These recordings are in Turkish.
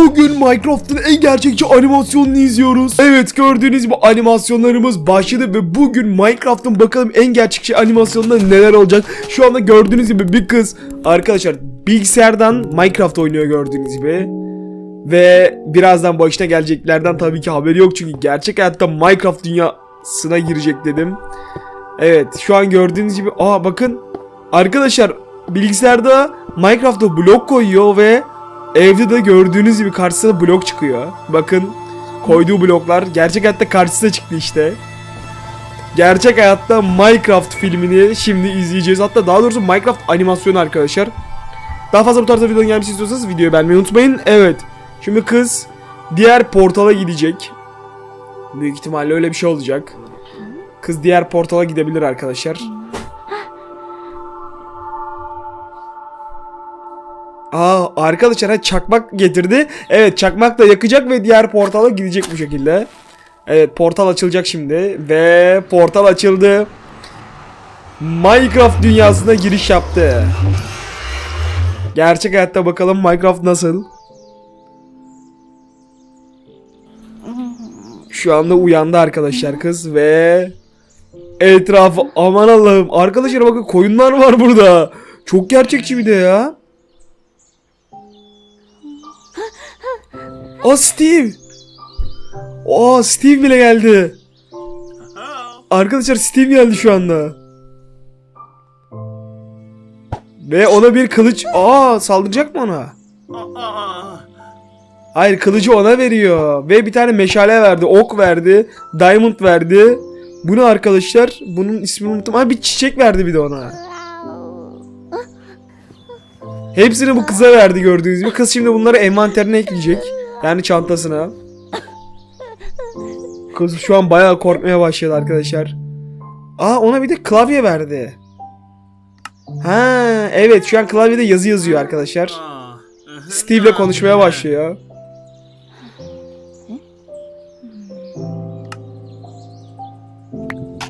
bugün Minecraft'ın en gerçekçi animasyonunu izliyoruz. Evet gördüğünüz gibi animasyonlarımız başladı ve bugün Minecraft'ın bakalım en gerçekçi animasyonunda neler olacak. Şu anda gördüğünüz gibi bir kız arkadaşlar bilgisayardan Minecraft oynuyor gördüğünüz gibi. Ve birazdan başına geleceklerden tabii ki haberi yok çünkü gerçek hayatta Minecraft dünyasına girecek dedim. Evet şu an gördüğünüz gibi aa bakın arkadaşlar bilgisayarda Minecraft'ta blok koyuyor ve evde de gördüğünüz gibi karşısına blok çıkıyor. Bakın koyduğu bloklar gerçek hayatta karşısına çıktı işte. Gerçek hayatta Minecraft filmini şimdi izleyeceğiz. Hatta daha doğrusu Minecraft animasyonu arkadaşlar. Daha fazla bu tarzda videonun gelmesi istiyorsanız videoyu beğenmeyi unutmayın. Evet. Şimdi kız diğer portala gidecek. Büyük ihtimalle öyle bir şey olacak. Kız diğer portala gidebilir arkadaşlar. Aa arkadaşlar çakmak getirdi. Evet çakmakla yakacak ve diğer portala gidecek bu şekilde. Evet portal açılacak şimdi ve portal açıldı. Minecraft dünyasına giriş yaptı. Gerçek hayatta bakalım Minecraft nasıl? Şu anda uyandı arkadaşlar kız ve etrafı aman Allah'ım arkadaşlar bakın koyunlar var burada. Çok gerçekçi bir de ya. Aa Steve. Aa Steve bile geldi. Arkadaşlar Steve geldi şu anda. Ve ona bir kılıç... Aa saldıracak mı ona? Hayır kılıcı ona veriyor. Ve bir tane meşale verdi. Ok verdi. Diamond verdi. Bunu arkadaşlar... Bunun ismini unuttum. Ha bir çiçek verdi bir de ona. Hepsini bu kıza verdi gördüğünüz gibi. Kız şimdi bunları envanterine ekleyecek. Yani çantasına. Kız şu an bayağı korkmaya başladı arkadaşlar. Aa ona bir de klavye verdi. Ha evet şu an klavyede yazı yazıyor arkadaşlar. Steve ile konuşmaya başlıyor.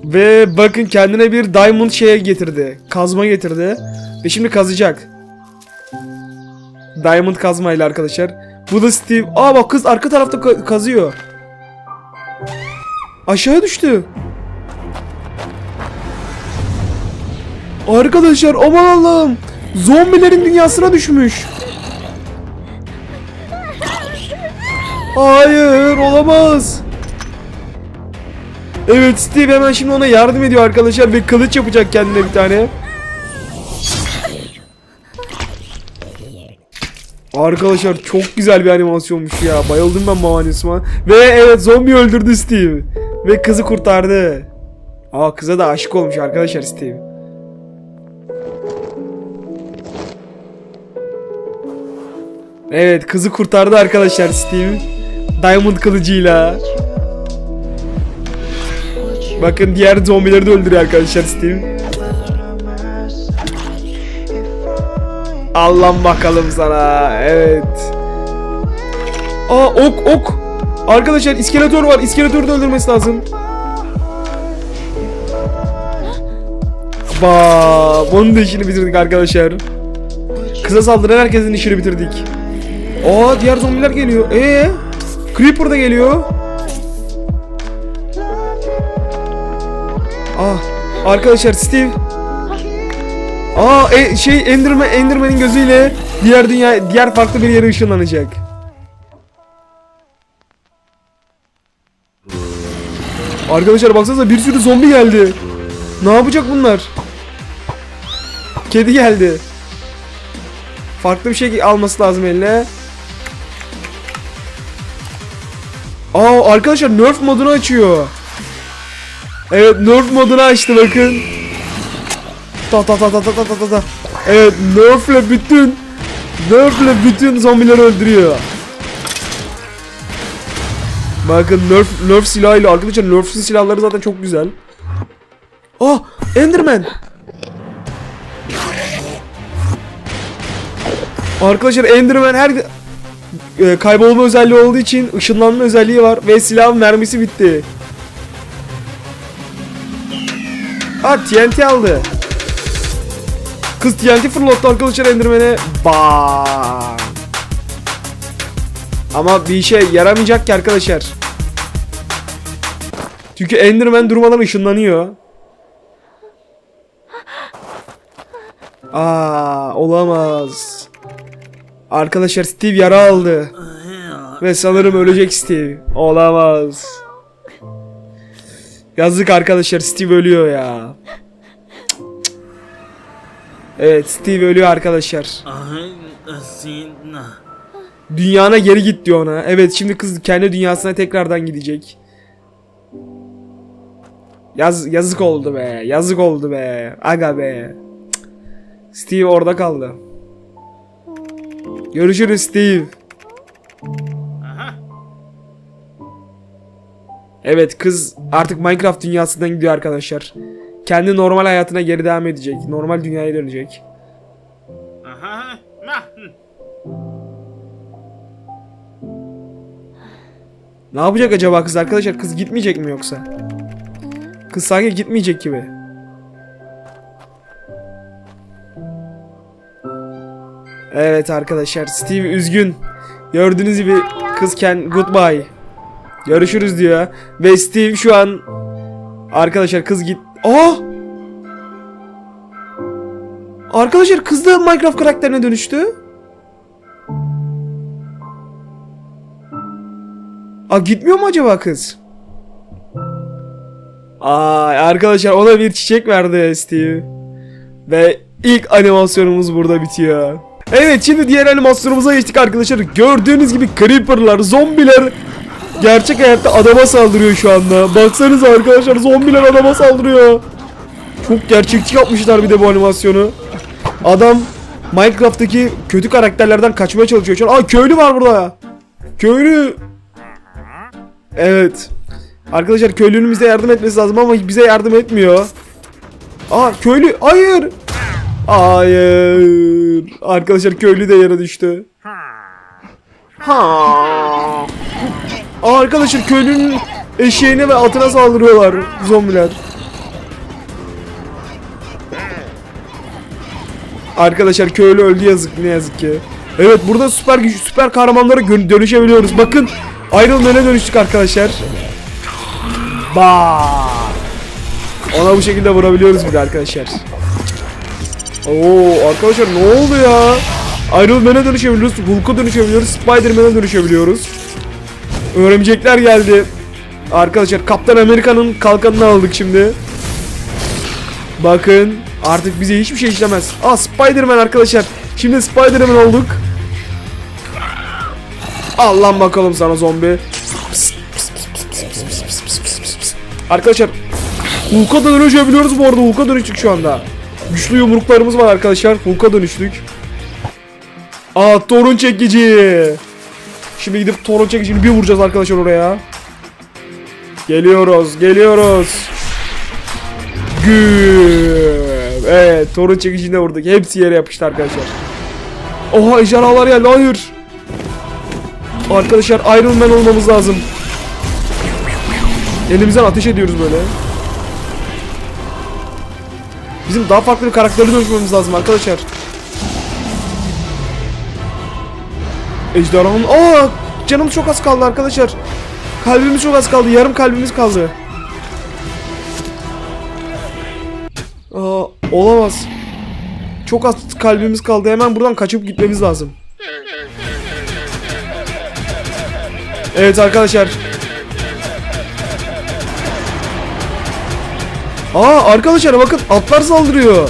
Ve bakın kendine bir diamond şeye getirdi. Kazma getirdi. Ve şimdi kazacak. Diamond kazmayla arkadaşlar. Bu da Steve. Aa bak kız arka tarafta ka- kazıyor. Aşağı düştü. Arkadaşlar aman Allah'ım. Zombilerin dünyasına düşmüş. Hayır olamaz. Evet Steve hemen şimdi ona yardım ediyor arkadaşlar ve kılıç yapacak kendine bir tane. Arkadaşlar çok güzel bir animasyonmuş ya. Bayıldım ben bu. Ve evet zombi öldürdü Steve. Ve kızı kurtardı. Aa kıza da aşık olmuş arkadaşlar Steve. Evet kızı kurtardı arkadaşlar Steve. Diamond kılıcıyla. Bakın diğer zombileri de öldürüyor arkadaşlar Steve. Allah'ım bakalım sana. Evet. Aa ok ok. Arkadaşlar iskeletor var. İskeletörü de öldürmesi lazım. Ba, bunun da işini bitirdik arkadaşlar. Kıza saldıran herkesin işini bitirdik. Aa diğer zombiler geliyor. Ee? Creeper da geliyor. Ah arkadaşlar Steve Aa e, şey Enderman Enderman'in gözüyle diğer dünya diğer farklı bir yere ışınlanacak. Arkadaşlar baksanıza bir sürü zombi geldi. Ne yapacak bunlar? Kedi geldi. Farklı bir şey alması lazım eline. Aa arkadaşlar nerf modunu açıyor. Evet nerf modunu açtı bakın. Da da da da da da da da. Evet nerfle bütün nerfle bütün zombileri öldürüyor. Bakın nerf, nerf silahıyla arkadaşlar nerfli silahları zaten çok güzel. Ah Enderman. Arkadaşlar Enderman her e, kaybolma özelliği olduğu için ışınlanma özelliği var ve silahın mermisi bitti. Ah TNT aldı. Kız TNT fırlattı arkadaşlar Enderman'e. Bam. Ama bir işe yaramayacak ki arkadaşlar. Çünkü Enderman durmadan ışınlanıyor. Aa, olamaz. Arkadaşlar Steve yara. Ve sanırım ölecek Steve. Olamaz. Yazık arkadaşlar Steve ölüyor ya. Evet Steve ölüyor arkadaşlar. Dünyana geri git diyor ona. Evet şimdi kız kendi dünyasına tekrardan gidecek. Yaz, yazık oldu be. Yazık oldu be. Aga be. Steve orada kaldı. Görüşürüz Steve. Evet kız artık Minecraft dünyasından gidiyor arkadaşlar. Kendi normal hayatına geri devam edecek. Normal dünyaya dönecek. Ne yapacak acaba kız arkadaşlar? Kız gitmeyecek mi yoksa? Kız sanki gitmeyecek gibi. Evet arkadaşlar Steve üzgün. Gördüğünüz gibi kızken goodbye. Görüşürüz diyor. Ve Steve şu an arkadaşlar kız git. Aa! Arkadaşlar kız da Minecraft karakterine dönüştü. Aa gitmiyor mu acaba kız? Ay arkadaşlar ona bir çiçek verdi Steve. Ve ilk animasyonumuz burada bitiyor. Evet şimdi diğer animasyonumuza geçtik arkadaşlar. Gördüğünüz gibi creeperlar, zombiler gerçek hayatta adama saldırıyor şu anda. Baksanıza arkadaşlar zombiler adama saldırıyor. Çok gerçekçi yapmışlar bir de bu animasyonu. Adam Minecraft'taki kötü karakterlerden kaçmaya çalışıyor şu an. Aa köylü var burada. Köylü. Evet. Arkadaşlar köylünün bize yardım etmesi lazım ama bize yardım etmiyor. Aa köylü hayır. Hayır. Arkadaşlar köylü de yere düştü. Ha. Aa, arkadaşlar köylünün eşeğine ve atına saldırıyorlar zombiler. Arkadaşlar köylü öldü yazık ne yazık ki. Evet burada süper güç süper kahramanlara dönüşebiliyoruz. Bakın Iron Man'e dönüştük arkadaşlar. Ba. Ona bu şekilde vurabiliyoruz bir de arkadaşlar. Oo arkadaşlar ne oldu ya? Iron Man'e dönüşebiliyoruz, Hulk'a dönüşebiliyoruz, Spider-Man'e dönüşebiliyoruz. Örümcekler geldi. Arkadaşlar Kaptan Amerika'nın kalkanını aldık şimdi. Bakın artık bize hiçbir şey işlemez. Aa Spiderman arkadaşlar. Şimdi Spiderman olduk. Allah bakalım sana zombi. Arkadaşlar Hulk'a da dönüşebiliyoruz bu arada. Hulk'a dönüştük şu anda. Güçlü yumruklarımız var arkadaşlar. Hulk'a dönüştük. Aa torun çekici. Şimdi gidip torun çekicini bir vuracağız arkadaşlar oraya. Geliyoruz, geliyoruz. Güm. Evet, torun çekicine vurduk. Hepsi yere yapıştı arkadaşlar. Oha ejderhalar geldi. Hayır. Arkadaşlar Iron Man olmamız lazım. Elimizden ateş ediyoruz böyle. Bizim daha farklı bir karaktere dönüşmemiz lazım arkadaşlar. Ejderhanın... Aa! Canımız çok az kaldı arkadaşlar. Kalbimiz çok az kaldı. Yarım kalbimiz kaldı. Aa, olamaz. Çok az kalbimiz kaldı. Hemen buradan kaçıp gitmemiz lazım. Evet arkadaşlar. Aa arkadaşlar bakın atlar saldırıyor.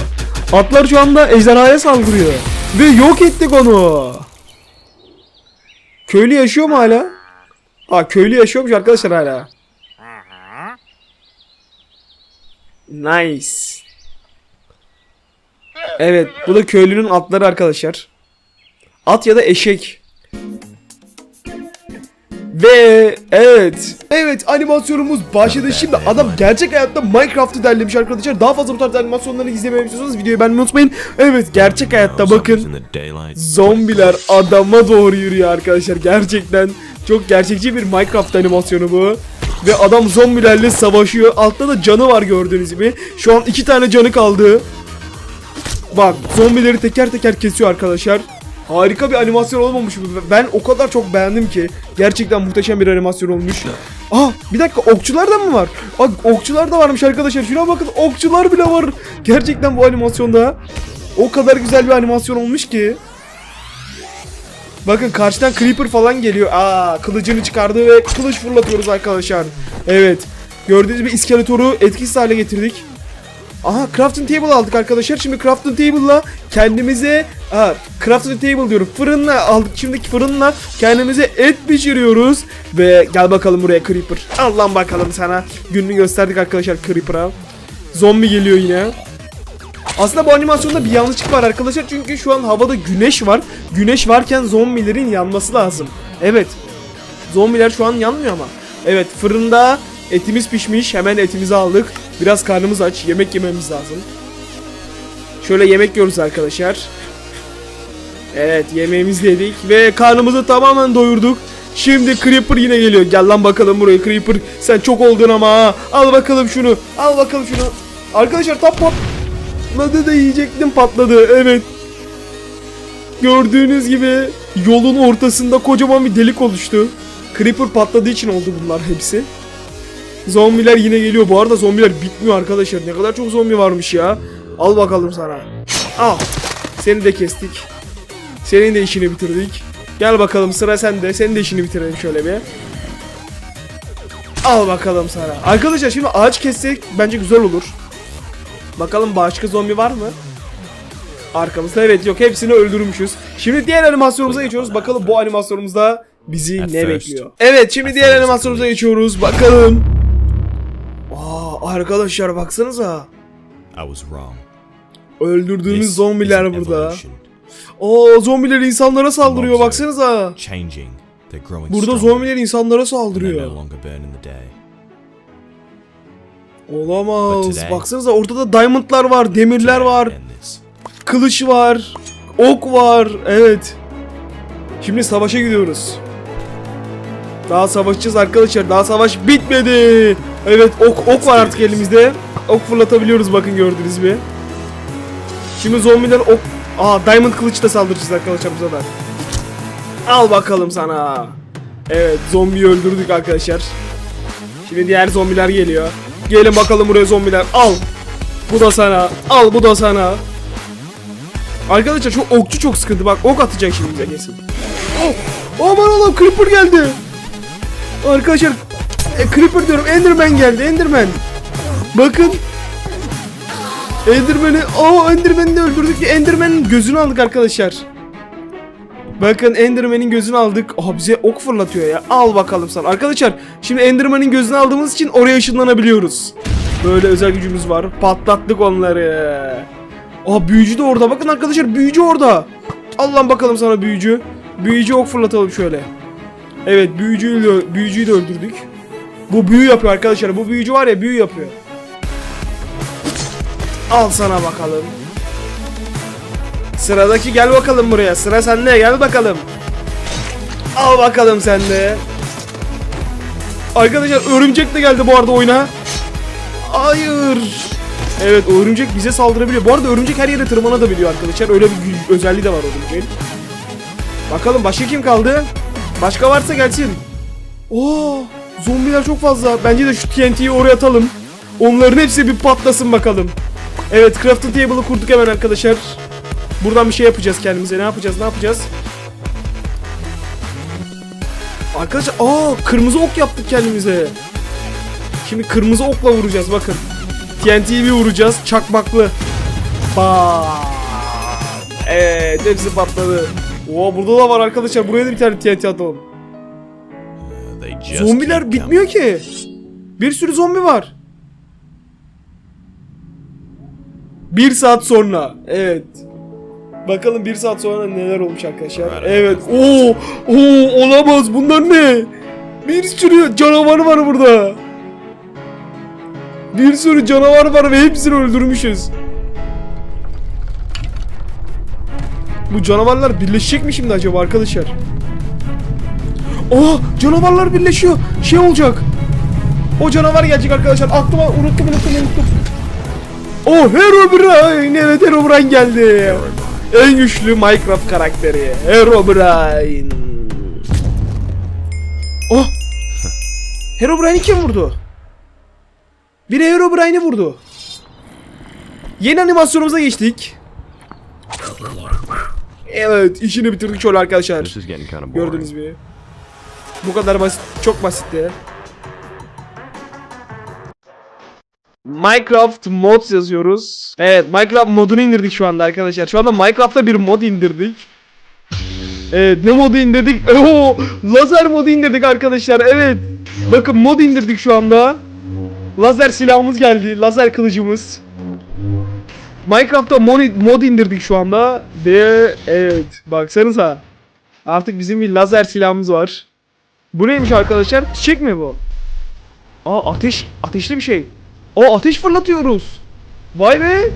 Atlar şu anda ejderhaya saldırıyor. Ve yok ettik onu. Köylü yaşıyor mu hala? Aa köylü yaşıyormuş arkadaşlar hala. Nice. Evet bu da köylünün atları arkadaşlar. At ya da eşek. Ve evet. Evet animasyonumuz başladı. Şimdi adam gerçek hayatta Minecraft'ı derlemiş arkadaşlar. Daha fazla bu tarz animasyonları izlemeyi istiyorsanız videoyu beğenmeyi unutmayın. Evet gerçek hayatta bakın. Zombiler adama doğru yürüyor arkadaşlar. Gerçekten çok gerçekçi bir Minecraft animasyonu bu. Ve adam zombilerle savaşıyor. Altta da canı var gördüğünüz gibi. Şu an iki tane canı kaldı. Bak zombileri teker teker kesiyor arkadaşlar. Harika bir animasyon olmamış mı? Ben o kadar çok beğendim ki. Gerçekten muhteşem bir animasyon olmuş. Aa bir dakika okçular da mı var? Aa, okçular da varmış arkadaşlar. Şuna bakın okçular bile var. Gerçekten bu animasyonda. O kadar güzel bir animasyon olmuş ki. Bakın karşıdan Creeper falan geliyor. Aa kılıcını çıkardı ve kılıç fırlatıyoruz arkadaşlar. Evet. Gördüğünüz gibi iskeletoru etkisiz hale getirdik. Aha crafting table aldık arkadaşlar. Şimdi crafting table'la kendimize Aa, crafting table diyorum. Fırınla aldık. Şimdi fırınla kendimize et pişiriyoruz. Ve gel bakalım buraya Creeper. Al lan bakalım sana. Gününü gösterdik arkadaşlar Creeper'a. Zombi geliyor yine. Aslında bu animasyonda bir yanlışlık var arkadaşlar. Çünkü şu an havada güneş var. Güneş varken zombilerin yanması lazım. Evet. Zombiler şu an yanmıyor ama. Evet fırında etimiz pişmiş. Hemen etimizi aldık. Biraz karnımız aç. Yemek yememiz lazım. Şöyle yemek yiyoruz arkadaşlar. Evet yemeğimizi yedik ve karnımızı tamamen doyurduk. Şimdi Creeper yine geliyor. Gel lan bakalım buraya Creeper. Sen çok oldun ama ha. Al bakalım şunu. Al bakalım şunu. Arkadaşlar tam patladı da yiyecektim patladı. Evet. Gördüğünüz gibi yolun ortasında kocaman bir delik oluştu. Creeper patladığı için oldu bunlar hepsi. Zombiler yine geliyor. Bu arada zombiler bitmiyor arkadaşlar. Ne kadar çok zombi varmış ya. Al bakalım sana. Al. Seni de kestik. Senin de işini bitirdik. Gel bakalım sıra sende. Senin de işini bitirelim şöyle bir. Al bakalım sana. Arkadaşlar şimdi ağaç kessek bence güzel olur. Bakalım başka zombi var mı? Arkamızda evet yok hepsini öldürmüşüz. Şimdi diğer animasyonumuza geçiyoruz. Bakalım bu animasyonumuzda bizi At ne first, bekliyor. Evet şimdi diğer animasyonumuza geçiyoruz. Bakalım. Aa arkadaşlar baksanıza. I was wrong. Öldürdüğümüz This zombiler burada. Oo zombiler insanlara saldırıyor baksanıza. Changing. Burada zombiler insanlara saldırıyor. Olamaz. Baksanıza ortada diamondlar var, demirler var, kılıç var, ok var. Evet. Şimdi savaşa gidiyoruz. Daha savaşacağız arkadaşlar. Daha savaş bitmedi. Evet ok ok var artık elimizde. Ok fırlatabiliyoruz bakın gördünüz mü? Şimdi zombiler ok Aa diamond kılıçla saldıracağız arkadaşlar bu sefer. Al bakalım sana. Evet zombiyi öldürdük arkadaşlar. Şimdi diğer zombiler geliyor. Gelin bakalım buraya zombiler. Al. Bu da sana. Al bu da sana. Arkadaşlar şu okçu çok sıkıntı. Bak ok atacak şimdi bize kesin. Oh. Aman Allah'ım Creeper geldi. Arkadaşlar e, Creeper diyorum Enderman geldi Enderman. Bakın. Enderman'i Aa Enderman'i de öldürdük. Enderman'in gözünü aldık arkadaşlar. Bakın Enderman'in gözünü aldık. Aha bize ok fırlatıyor ya. Al bakalım sana. Arkadaşlar şimdi Enderman'in gözünü aldığımız için oraya ışınlanabiliyoruz. Böyle özel gücümüz var. Patlattık onları. Aa büyücü de orada. Bakın arkadaşlar büyücü orada. Al lan bakalım sana büyücü. Büyücü ok fırlatalım şöyle. Evet büyücüyü büyücüyü de öldürdük. Bu büyü yapıyor arkadaşlar. Bu büyücü var ya büyü yapıyor. Al sana bakalım. Sıradaki gel bakalım buraya. Sıra sende gel bakalım. Al bakalım sen de. Arkadaşlar örümcek de geldi bu arada oyuna. Hayır. Evet örümcek bize saldırabiliyor. Bu arada örümcek her yere tırmanabiliyor arkadaşlar. Öyle bir özelliği de var örümceğin. Bakalım başka kim kaldı? Başka varsa gelsin. Oo, zombiler çok fazla. Bence de şu TNT'yi oraya atalım. Onların hepsi bir patlasın bakalım. Evet crafting table'ı kurduk hemen arkadaşlar. Buradan bir şey yapacağız kendimize. Ne yapacağız? Ne yapacağız? Arkadaşlar aa kırmızı ok yaptık kendimize. Şimdi kırmızı okla vuracağız bakın. TNT'yi bir vuracağız. Çakmaklı. Bam. Evet hepsi patladı. Oo burada da var arkadaşlar. Buraya da bir tane TNT atalım. Zombiler bitmiyor ki. Bir sürü zombi var. Bir saat sonra. Evet. Bakalım bir saat sonra neler olmuş arkadaşlar. Evet. Oo, oo olamaz. Bunlar ne? Bir sürü canavar var burada. Bir sürü canavar var ve hepsini öldürmüşüz. Bu canavarlar birleşecek mi şimdi acaba arkadaşlar? Oha canavarlar birleşiyor. Şey olacak. O canavar gelecek arkadaşlar. Aklıma unuttum unuttum unuttum. Oh Herobrine. Evet Herobrine geldi. En güçlü Minecraft karakteri Herobrine. Oh! Herobrine'i kim vurdu? Biri Herobrine'i vurdu. Yeni animasyonumuza geçtik. Evet, işini bitirdik şöyle arkadaşlar. Gördünüz mü? Bu kadar basit, çok basitti. Minecraft mods yazıyoruz. Evet, Minecraft modunu indirdik şu anda arkadaşlar. Şu anda Minecraft'ta bir mod indirdik. Evet, ne modu indirdik? Oo, lazer modu indirdik arkadaşlar. Evet. Bakın mod indirdik şu anda. Lazer silahımız geldi. Lazer kılıcımız. Minecraft'ta mod indirdik şu anda. Ve evet, baksanıza. Artık bizim bir lazer silahımız var. Bu neymiş arkadaşlar? Çiçek mi bu? Aa ateş, ateşli bir şey. O ateş fırlatıyoruz. Vay be.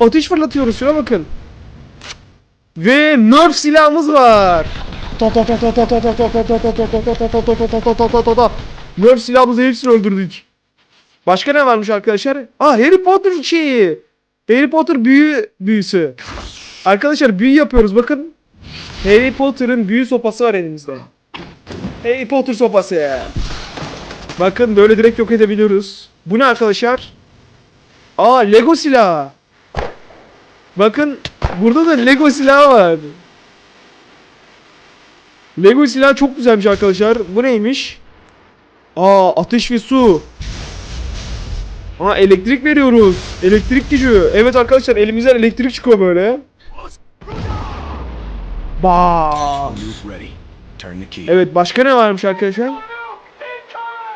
Ateş fırlatıyoruz şuna bakın. Ve nerf silahımız var. Nerf silahımızı hepsini öldürdük. Başka ne varmış arkadaşlar? Aa Harry Potter şeyi. Harry Potter büyü büyüsü. Arkadaşlar büyü yapıyoruz bakın. Harry Potter'ın büyü sopası var elimizde. Harry Potter sopası. Bakın böyle direkt yok edebiliyoruz. Bu ne arkadaşlar? Aa Lego silahı. Bakın burada da Lego silahı var. Lego silahı çok güzelmiş arkadaşlar. Bu neymiş? Aa ateş ve su. Aa elektrik veriyoruz. Elektrik gücü. Evet arkadaşlar elimizden elektrik çıkıyor böyle. Ba. Turn the key. Evet başka ne varmış arkadaşlar?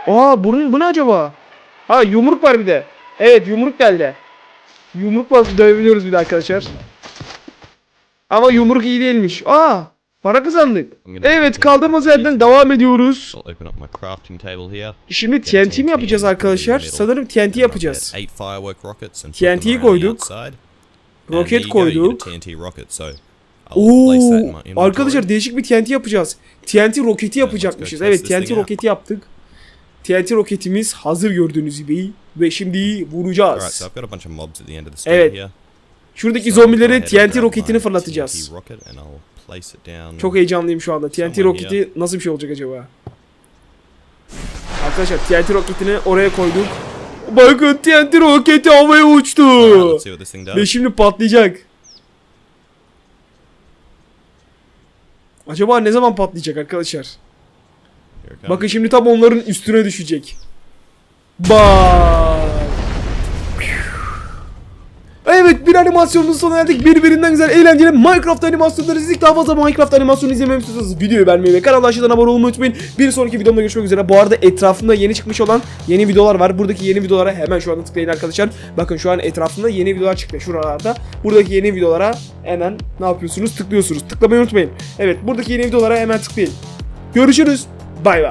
Aa bu, bu ne acaba? Ha yumruk var bir de. Evet yumruk geldi. Yumrukla dövebiliyoruz bir de arkadaşlar. Ama yumruk iyi değilmiş. Aa para kazandık. Evet kaldığımız yerden devam ediyoruz. Şimdi TNT mi yapacağız arkadaşlar? Sanırım TNT yapacağız. Eight firework rockets and put TNT them around the koyduk. Roket koyduk. Oo, arkadaşlar değişik bir TNT yapacağız. TNT roketi yapacakmışız. Evet TNT roketi yaptık. TNT roketimiz hazır gördüğünüz gibi ve şimdi vuracağız. Evet. Şuradaki zombilere TNT roketini fırlatacağız. Çok heyecanlıyım şu anda. TNT roketi nasıl bir şey olacak acaba? Arkadaşlar TNT roketini oraya koyduk. Bakın TNT roketi havaya uçtu. Ve şimdi patlayacak. Acaba ne zaman patlayacak arkadaşlar? Bakın şimdi tam onların üstüne düşecek. Bak. Evet bir animasyonun sonuna geldik. Birbirinden güzel eğlenceli Minecraft animasyonları izledik. Daha fazla Minecraft animasyonu izlememi istiyorsanız videoyu beğenmeyi ve kanala aşağıdan abone olmayı unutmayın. Bir sonraki videomda görüşmek üzere. Bu arada etrafımda yeni çıkmış olan yeni videolar var. Buradaki yeni videolara hemen şu anda tıklayın arkadaşlar. Bakın şu an etrafımda yeni videolar çıktı şuralarda. Buradaki yeni videolara hemen ne yapıyorsunuz? Tıklıyorsunuz. Tıklamayı unutmayın. Evet buradaki yeni videolara hemen tıklayın. Görüşürüz. Bay bay.